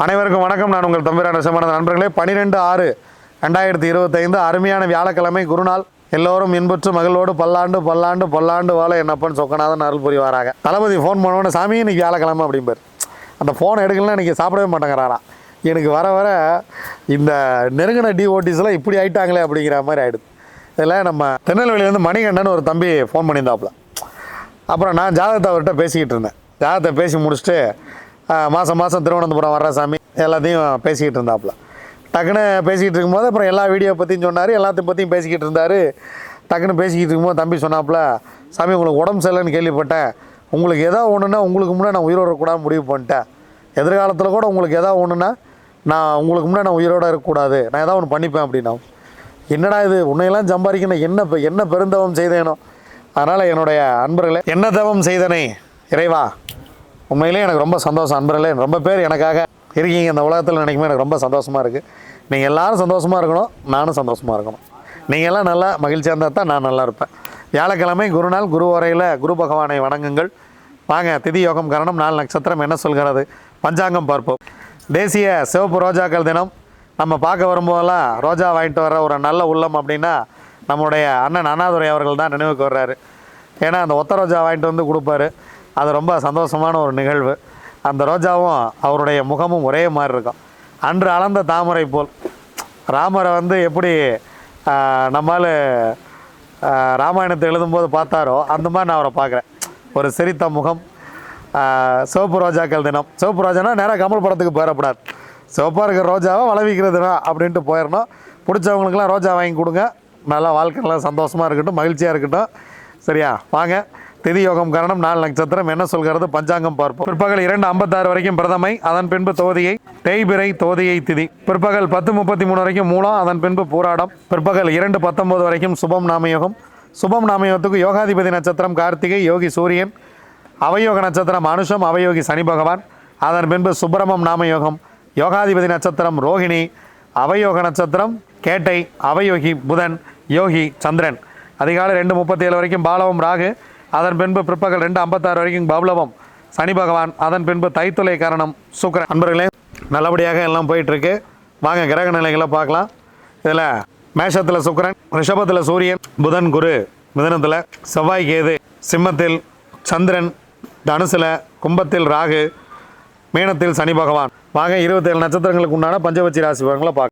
அனைவருக்கும் வணக்கம். நான் உங்கள் தம்பிரான சிவமான நண்பர்களே பனிரெண்டு ஆறு ரெண்டாயிரத்தி இருபத்தைந்து அருமையான வியாழக்கிழமை குருநாள். எல்லோரும் இன்புற்று மகளோடு பல்லாண்டு பல்லாண்டு பல்லாண்டு வாழ என்னப்பன் சொக்கநாதன் அருள் புரிவாராக. தளபதி ஃபோன் பண்ணோன்னு சாமி இன்னைக்கு வியாழக்கிழமை அப்படிம்பார். அந்த ஃபோன் எடுக்கலாம் இன்றைக்கி சாப்பிடவே மாட்டேங்கிறாராம். எனக்கு வர வர இந்த நெருங்கின டிஓடிஸ்லாம் இப்படி ஆயிட்டாங்களே அப்படிங்கிற மாதிரி ஆகிடுது இதில் நம்ம திருநெல்வேலியிலேருந்து மணிகண்டன் ஒரு தம்பி ஃபோன் பண்ணியிருந்தாப்புல. அப்புறம் நான் ஜாதகத்தை அவர்கிட்ட பேசிக்கிட்டு இருந்தேன். ஜாதகத்தை பேசி முடிச்சுட்டு மாதம் மாதம் திருவனந்தபுரம் வர்ற சாமி எல்லாத்தையும் பேசிக்கிட்டு இருந்தாப்புல டக்குன்னு பேசிக்கிட்டு இருக்கும்போது அப்புறம் எல்லா வீடியோ பற்றியும் சொன்னார் எல்லாத்தையும் பற்றியும் பேசிக்கிட்டு இருந்தார். டக்குன்னு பேசிக்கிட்டு இருக்கும்போது தம்பி சொன்னாப்புல சாமி உங்களுக்கு உடம்பு சரியில்லைன்னு கேள்விப்பட்டேன். உங்களுக்கு எதாவது ஒன்றுனா உங்களுக்கு முன்னாடி நான் உயிரோட இருக்கக்கூடாது முடிவு பண்ணிட்டேன். எதிர்காலத்தில் கூட உங்களுக்கு எதாவது ஒன்றுனா நான் உங்களுக்கு முன்னாடி நான் உயிரோட இருக்கக்கூடாது. நான் ஏதாவது ஒன்று பண்ணிப்பேன் அப்படின்னா என்னடா இது? உன்னையெல்லாம் சம்பாதிக்கணும். என்ன பெ- என்ன பெருந்தவம் செய்தேனோ. அதனால் என்னுடைய அன்பர்களே என்ன தவம் செய்தனே? இறைவா உண்மையிலே எனக்கு ரொம்ப சந்தோஷம். அன்பர்களே ரொம்ப பேர் எனக்காக இருக்கீங்க இந்த உலகத்தில் நினைக்குமே எனக்கு ரொம்ப சந்தோஷமாக இருக்குது நீங்கள் எல்லோரும் சந்தோஷமாக இருக்கணும் நானும் சந்தோஷமாக இருக்கணும். நீங்கள் எல்லாம் நல்லா மகிழ்ச்சியாக இருந்தால் தான் நான் நல்லா இருப்பேன். வியாழக்கிழமை குருநாள் குரு உரையில் குரு பகவானை வணங்குங்கள். வாங்க திதி யோகம் கரணம் நாலு நட்சத்திரம் என்ன சொல்கிறது? பஞ்சாங்கம் பார்ப்போம். தேசிய சிவப்பு ரோஜாக்கள் தினம். நம்ம பார்க்க வரும்போதெல்லாம் ரோஜா வாங்கிட்டு வர ஒரு நல்ல உள்ளம் அப்படின்னா நம்முடைய அண்ணன் அண்ணாதுரை அவர்கள் தான் நினைவுக்கு வர்றாரு. ஏன்னா அந்த ஒத்த ரோஜா வாங்கிட்டு வந்து கொடுப்பாரு. அது ரொம்ப சந்தோஷமான ஒரு நிகழ்வு. அந்த ரோஜாவும் அவருடைய முகமும் ஒரே மாதிரி இருக்கும். அன்று அளந்த தாமரை போல். ராமரை வந்து எப்படி நம்மால் ராமாயணத்தை எழுதும்போது பார்த்தாரோ அந்த மாதிரி நான் அவரை பார்க்குறேன். ஒரு சிரித்த முகம். சிவப்பு ரோஜாக்கள் தினம். சிவப்பு ரோஜானா நேராக கமல் படத்துக்கு போயிடக்கூடாது. சிவப்பாக இருக்கிற ரோஜாவை வளவிக்கிறது தினம் அப்படின்ட்டு போயிடணும். பிடிச்சவங்களுக்குலாம் ரோஜா வாங்கி கொடுங்க. நல்லா வாழ்க்கை நல்லா சந்தோஷமாக இருக்கட்டும் மகிழ்ச்சியாக இருக்கட்டும். சரியா? வாங்க. திதி யோகம் கரணம் நாலு நட்சத்திரம். என்ன சொல்கிறது? பஞ்சாங்கம் பார்ப்போம். பிற்பகல் இரண்டு ஐம்பத்தாறு வரைக்கும் பிரதமை அதன் பின்பு தோதியை தேய்பிரை தோதியை திதி. பிற்பகல் பத்து முப்பத்தி மூணு வரைக்கும் மூலம் அதன் பின்பு போராடம். பிற்பகல் இரண்டு பத்தொம்போது வரைக்கும் சுபம் நாமயோகம். சுபம் நாமயோகத்துக்கு யோகாதிபதி நட்சத்திரம் கார்த்திகை யோகி சூரியன் அவயோக நட்சத்திரம் அனுஷம் அவயோகி சனி பகவான். அதன் பின்பு சுப்பிரமம் நாமயோகம். யோகாதிபதி நட்சத்திரம் ரோகிணி அவயோக நட்சத்திரம் கேட்டை அவயோகி புதன் யோகி சந்திரன். அதிகாலை ரெண்டு முப்பத்தி ஏழு வரைக்கும் பாலவம் ராகு. அதன் பின்பு பிற்பகல் ரெண்டு ஐம்பத்தாறு வரைக்கும் பவுலவம் சனி பகவான் அதன் பின்பு தைத்துளை காரணம் சுக்கரன். அன்பர்களே நல்லபடியாக எல்லாம் போயிட்டுருக்கு. வாங்க கிரக நிலைகளை பார்க்கலாம். இதில் மேஷத்தில் சுக்கிரன் ரிஷபத்தில் சூரியன் புதன் குரு மிதனத்தில் செவ்வாய் கேது சிம்மத்தில் சந்திரன் தனுசில் கும்பத்தில் ராகு மீனத்தில் சனி பகவான். வாங்க இருபத்தேழு நட்சத்திரங்களுக்கு உண்டான பஞ்சவச்சி ராசி பலன்களை பார்க்கலாம்.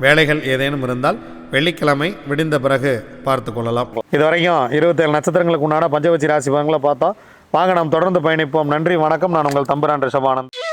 வேலைகள் ஏதேனும் இருந்தால் வெள்ளிக்கிழமை விடிந்த பிறகு பார்த்து கொள்ளலாம். இதுவரைக்கும் இருபத்தேழு நட்சத்திரங்களுக்கு உண்டான பஞ்சவச்சி ராசி பலன்களை பார்த்தோம் வாங்க நாம் தொடர்ந்து பயணிப்போம். நன்றி வணக்கம். நான் உங்கள் தம்புரான் ரிஷபானந்த்.